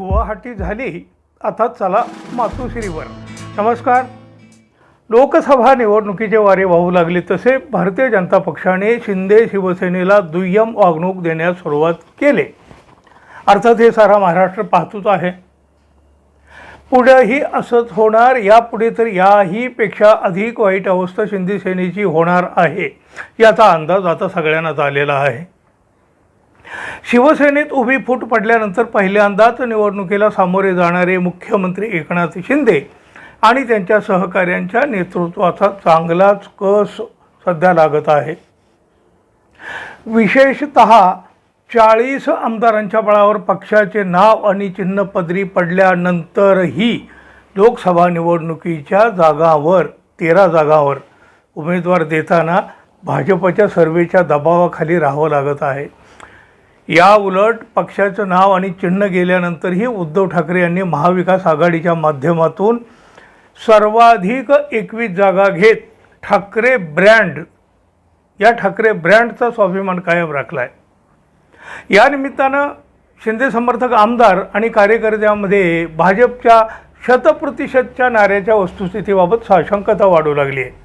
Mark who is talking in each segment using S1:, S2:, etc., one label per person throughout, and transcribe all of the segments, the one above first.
S1: गुवाहाटी झाली आता चला मातोश्रीवर. नमस्कार. लोकसभा निवडणुकीचे वारे वाहू लागले तसे भारतीय जनता पक्षाने शिंदे शिवसेनेला दुय्यम वागणूक देण्यास सुरुवात केली. अर्थात हे सारा महाराष्ट्र पाहतोच आहे. पुढेही असंच होणार यापुढे तर याहीपेक्षा अधिक वाईट अवस्था शिंदे सेनेची होणार आहे याचा अंदाज आता सगळ्यांनाच आलेला आहे. शिवसेनेत उभी फूट पडल्यानंतर पहिल्यांदाच निवडणुकीला सामोरे जाणारे मुख्यमंत्री एकनाथ शिंदे आणि त्यांच्या सहकाऱ्यांच्या नेतृत्वाचा चांगलाच कस सध्या लागत आहे. विशेषत चाळीस आमदारांच्या बळावर पक्षाचे नाव आणि चिन्ह पदरी पडल्यानंतरही लोकसभा निवडणुकीच्या जागावर तेरा जागावर उमेदवार देताना भाजपच्या सर्वेच्या दबावाखाली राहावं लागत आहे. या उलट पक्षाचं नाव आणि चिन्ह गेल्यानंतरही उद्धव ठाकरे यांनी महाविकास आघाडीच्या माध्यमातून सर्वाधिक एकवीस जागा घेत ठाकरे ब्रँड या ठाकरे ब्रँडचा स्वाभिमान कायम राखला आहे या निमित्तानं शिंदे समर्थक आमदार आणि कार्यकर्त्यांमध्ये भाजपच्या शतप्रतिशतच्या नाऱ्याच्या वस्तुस्थितीबाबत साशंकता वाढू लागली आहे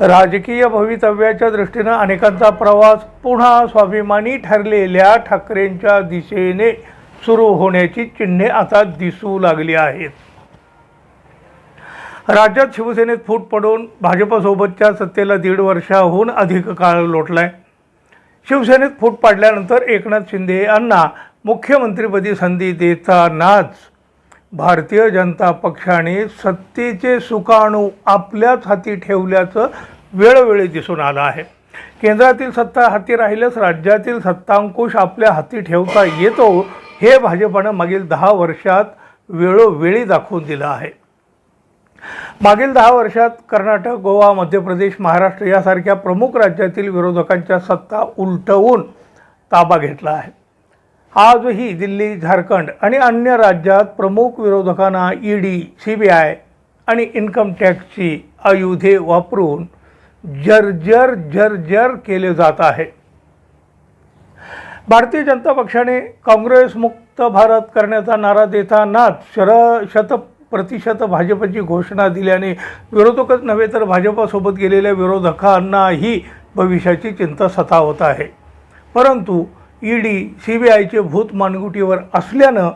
S1: राजकीय भवितव्याच्या दृष्टीनं अनेकांचा प्रवास पुन्हा स्वाभिमानी ठरलेल्या ठाकरेंच्या दिशेने सुरू होण्याची चिन्हे आता दिसू लागली आहेत. राज्यात शिवसेनेत फूट पडून भाजपसोबतच्या सत्तेला दीड वर्षाहून अधिक काळ लोटलाय. शिवसेनेत फूट पाडल्यानंतर एकनाथ शिंदे यांना मुख्यमंत्रीपदी संधी देतानाच भारतीय जनता पक्षाने सत्तेचे सुकाणू आपल्याच हाती ठेवल्याचं वेळोवेळी दिसून आलं आहे. केंद्रातील सत्ता हाती राहिल्यास राज्यातील सत्तांकुश आपल्या हाती ठेवता येतो हे भाजपनं मागील दहा वर्षात वेळोवेळी दाखवून दिलं आहे. मागील दहा वर्षात कर्नाटक गोवा मध्य प्रदेश महाराष्ट्र यासारख्या प्रमुख राज्यातील विरोधकांच्या सत्ता उलटवून ताबा घेतला आहे. आजही दिल्ली झारखंड आणि अन्य राज्यात प्रमुख विरोधकांना ईडी सी बी आय आणि इन्कम टॅक्सची आयुधे वापरून जर्जर जर्जर केले जात आहे. भारतीय जनता पक्षाने काँग्रेस मुक्त भारत करण्याचा नारा देतानाच शर शत प्रतिशत भाजपची घोषणा दिल्याने विरोधकच नव्हे तर भाजपासोबत गेलेल्या विरोधकांनाही भविष्याची चिंता सतावत आहे. परंतु ईडी सी बी आयचे भूत मानगुटीवर असल्यानं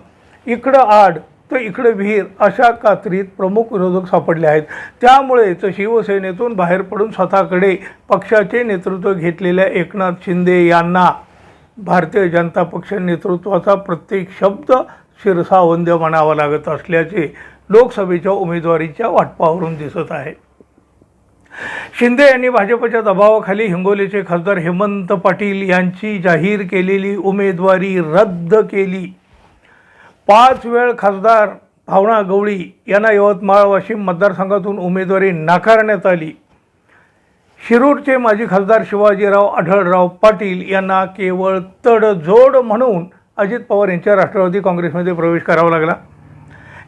S1: इकडं आड तर इकडं विहीर अशा कात्रीत प्रमुख विरोधक सापडले आहेत. त्यामुळेच शिवसेनेतून बाहेर पडून स्वतःकडे पक्षाचे नेतृत्व घेतलेल्या एकनाथ शिंदे यांना भारतीय जनता पक्ष नेतृत्वाचा प्रत्येक शब्द शिरसावंद्य म्हणावा लागत असल्याचे लोकसभेच्या उमेदवारीच्या वाटपावरून दिसत आहे. शिंदे यांनी भाजपच्या दबावाखाली हिंगोलीचे खासदार हेमंत पाटील यांची जाहीर केलेली उमेदवारी रद्द केली. पाच वेळ खासदार भावना गवळी यांना यवतमाळ वाशिम मतदारसंघातून उमेदवारी नाकारण्यात आली. शिरूरचे माजी खासदार शिवाजीराव आढळराव पाटील यांना केवळ तडजोड म्हणून अजित पवार यांच्या राष्ट्रवादी काँग्रेसमध्ये प्रवेश करावा लागला.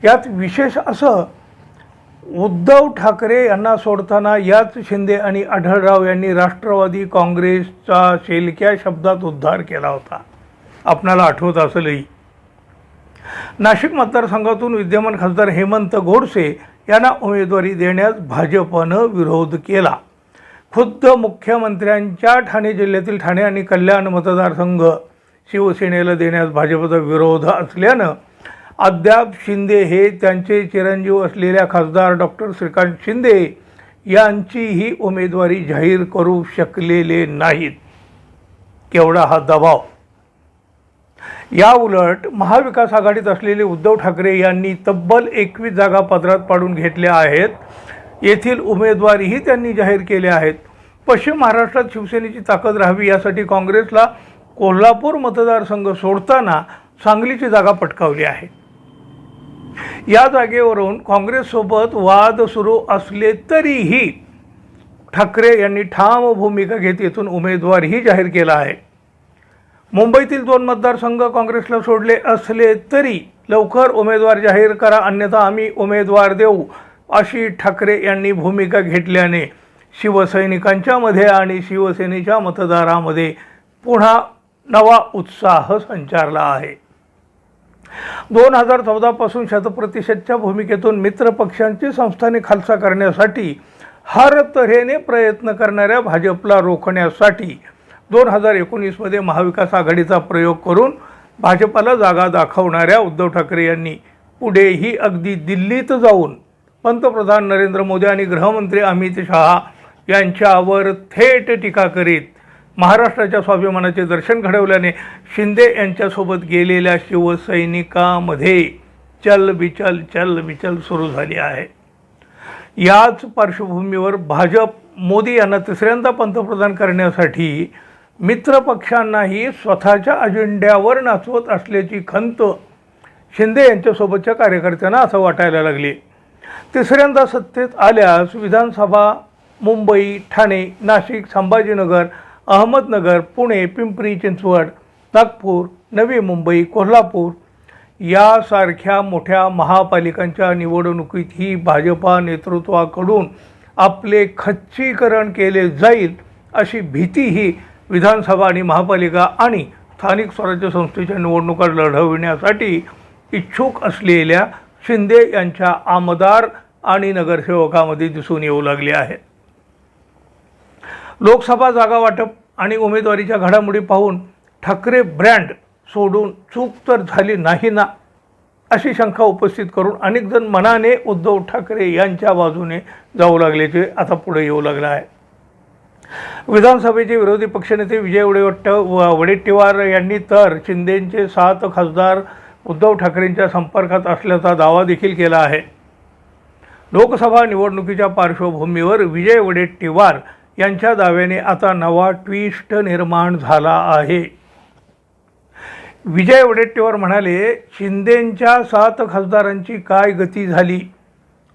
S1: यात विशेष असं उद्धव ठाकरे यांना सोडताना याच शिंदे आणि आढळराव यांनी राष्ट्रवादी काँग्रेसचा शेलक्या शब्दात उद्धार केला होता. आपणाला आठवत असेलही. नाशिक मतदारसंघातून विद्यमान खासदार हेमंत गोडसे यांना उमेदवारी देण्यास भाजपनं विरोध केला. खुद्द मुख्यमंत्र्यांच्या ठाणे जिल्ह्यातील ठाणे आणि कल्याण मतदारसंघ शिवसेनेला देण्यास भाजपचा विरोध असल्यानं अद्याप शिंदे हे त्यांचे चिरंजीव असलेल्या खासदार डॉक्टर श्रीकांत शिंदे यांचीही उमेदवारी जाहीर करू शकलेले नाहीत. केवढा हा दबाव. या उलट महाविकास आघाडीत असलेले उद्धव ठाकरे यांनी तब्बल एकवीस जागा पदरात पाडून घेतल्या आहेत. येथील उमेदवारीही त्यांनी जाहीर केल्या आहेत. पश्चिम महाराष्ट्रात शिवसेनेची ताकद राहावी यासाठी काँग्रेसला कोल्हापूर मतदारसंघ सोडताना सांगलीची जागा पटकावली आहे. या जागेवरून काँग्रेससोबत वाद सुरू असले तरीही ठाकरे यांनी ठाम भूमिका घेत येथून उमेदवारही जाहीर केला आहे. मुंबईतील दोन मतदारसंघ काँग्रेसला सोडले असले तरी लवकर उमेदवार जाहीर करा अन्यथा आम्ही उमेदवार देऊ अशी ठाकरे यांनी भूमिका घेतल्याने शिवसैनिकांच्यामध्ये आणि शिवसेनेच्या मतदारामध्ये पुन्हा नवा उत्साह संचारला आहे. दोन हजार चौदापासून शतप्रतिशतच्या भूमिकेतून मित्रपक्षांची संस्थाने खालसा करण्यासाठी हर तऱ्हेने प्रयत्न करणाऱ्या भाजपला रोखण्यासाठी दोन हजार एकोणीसमध्ये महाविकास आघाडीचा प्रयोग करून भाजपाला जागा दाखवणाऱ्या उद्धव ठाकरे यांनी पुढेही अगदी दिल्लीत जाऊन पंतप्रधान नरेंद्र मोदी आणि गृहमंत्री अमित शहा यांच्यावर थेट टीका करीत महाराष्ट्राच्या स्वाभिमानाचे दर्शन घडवल्याने शिंदे यांच्यासोबत गेलेल्या शिवसैनिकामध्ये चल बिचल चल बिचल सुरू झाली आहे. याच पार्श्वभूमीवर भाजप मोदी यांना तिसऱ्यांदा पंतप्रधान करण्यासाठी मित्रपक्षांनाही स्वतःच्या अजेंड्यावर नाचवत असल्याची खंत शिंदे यांच्यासोबतच्या कार्यकर्त्यांना असं वाटायला लागली. तिसऱ्यांदा सत्तेत आल्यास विधानसभा मुंबई ठाणे नाशिक संभाजीनगर अहमदनगर पुणे पिंपरी चिंचवड नागपूर नवी मुंबई कोल्हापूर यासारख्या मोठ्या महापालिकांच्या निवडणुकीतही भाजपा नेतृत्वाकडून आपले खच्चीकरण केले जाईल अशी भीतीही विधानसभा आणि महापालिका आणि स्थानिक स्वराज्य संस्थेच्या निवडणुका लढविण्यासाठी इच्छुक असलेल्या शिंदे यांच्या आमदार आणि नगरसेवकामध्ये दिसून येऊ लागले आहे. लोकसभा जागा वाटप आणि उमेदवारीच्या घडामोडी पाहून ठाकरे ब्रँड सोडून चूक तर झाली नाही ना अशी शंका उपस्थित करून अनेक जण मनाने उद्धव ठाकरे यांच्या बाजूने जाऊ लागल्याचे आता पुढे येऊ लागलं आहे. विधानसभेचे विरोधी पक्षनेते विजय वडेवट्ट वडेट्टीवार यांनी तर शिंदेचे सात खासदार उद्धव ठाकरेंच्या संपर्कात असल्याचा दावा देखील केला आहे. लोकसभा निवडणुकीच्या पार्श्वभूमीवर विजय वडेट्टीवार यांच्या दाव्याने आता नवा ट्विस्ट निर्माण झाला आहे. विजय वडेट्टीवार म्हणाले शिंदेंच्या सात खासदारांची काय गती झाली?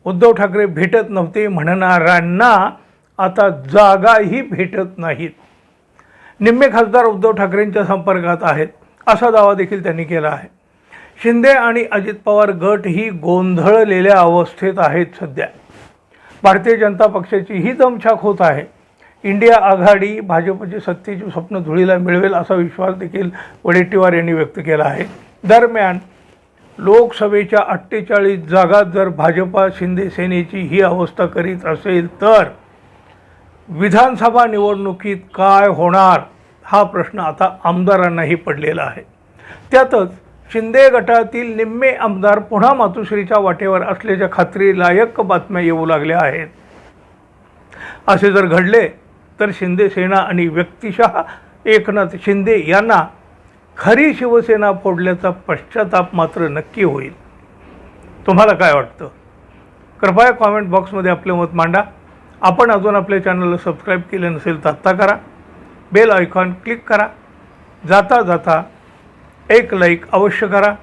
S1: उद्धव ठाकरे भेटत नव्हते म्हणणाऱ्यांना आता जागाही भेटत नाहीत. निम्मे खासदार उद्धव ठाकरेंच्या संपर्कात आहेत असा दावा देखील त्यांनी केला आहे. शिंदे आणि अजित पवार गट ही गोंधळलेल्या अवस्थेत आहेत सध्या. भारतीय जनता पक्षाची ही दमछाक होत आहे. इंडिया आघाडी भाजपची सत्तेची स्वप्न धुळीला मिळवेल असा विश्वास देखील वडेट्टीवार यांनी व्यक्त केला आहे. दरम्यान लोकसभेच्या अठ्ठेचाळीस जागात जर भाजपा शिंदे सेनेची ही अवस्था करीत असेल तर विधानसभा निवडणुकीत काय होणार हा प्रश्न आता आमदारांनाही पडलेला आहे. त्यातच शिंदे गटातील निम्मे आमदार पुन्हा मातुश्रीच्या वाटेवर असल्याच्या खात्रीलायक बातम्या येऊ लागल्या आहेत. असे जर घडले तर शिंदे सेना आणि व्यक्तिशः एकनाथ शिंदे यांना खरी शिवसेना फोडल्याचा पश्चाताप मात्र नक्की होईल. तुम्हाला काय वाटतं? कृपया कॉमेंट बॉक्समध्ये आपले मत मांडा. आपण अजून आपल्या चॅनलला सबस्क्राईब केले नसेल तर आत्ता करा. बेल आयकॉन क्लिक करा. जाता जाता एक लाईक अवश्य करा.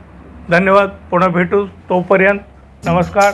S1: धन्यवाद. पुन्हा भेटू तोपर्यंत. नमस्कार.